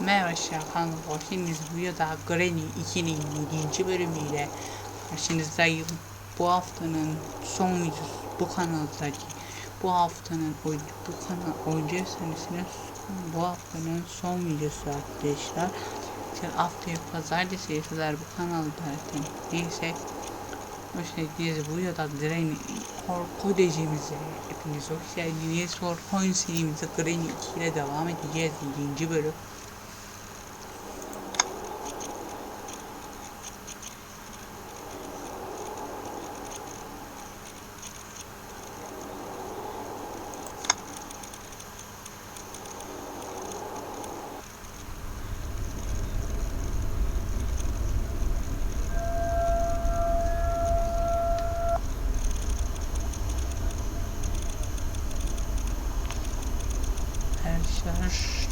Merhaba arkadaşlar hoş geldiniz. Bu videoda Granny 2'nin 7. bölümüyle karşınızdayım. Bu haftanın son videosu bu kanaldaki. Bu haftanın bu kanal oyuncu senesinin son- bu haftanın son videosu arkadaşlar. İşte haftaya pazartesiye kadar bu kanalda neyse Hoş geldiniz. Bu videoda Granny korku dizimize hepiniz hoş geldiniz. Korku serimize Granny 2 ile devam edeceğiz. 7. bölüm. Arkadaşlar.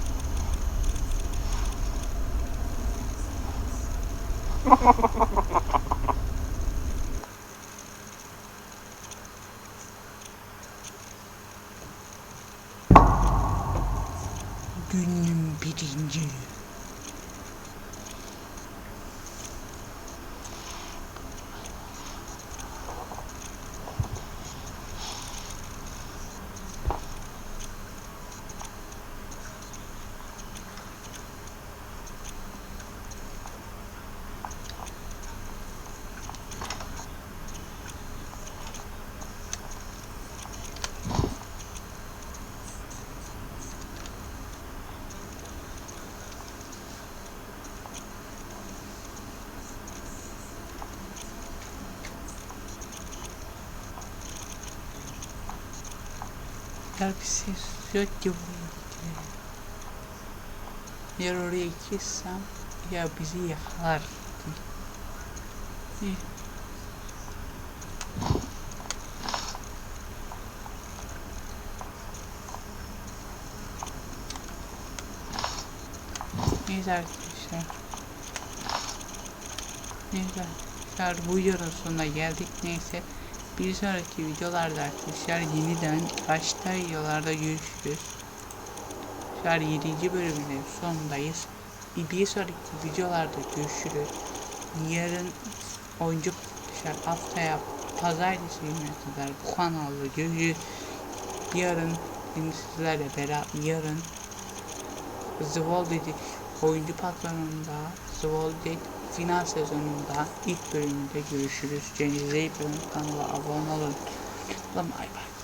Günün birinci Bu evde. Eğer oraya gitsem ya bizi yakalar. İyi. Neyse arkadaşlar. Neyse arkadaşlar bu videonun sonuna geldik. Neyse bir sonraki videolarda arkadaşlar yeniden başta videolarda görüşürüz. An 7. bölümün sonundayız. Bir sonraki videolarda görüşürüz. Yarın oyuncu arkadaşlar haftaya pazartesi gününe kadar bu kanalda görüşürüz. Yarın yine sizlerle beraber yarın Walde'de oyuncu patronunda Walde final sezonunda ilk bölümünde görüşürüz. İyi bakın. Kanala abone olun. Bay bay.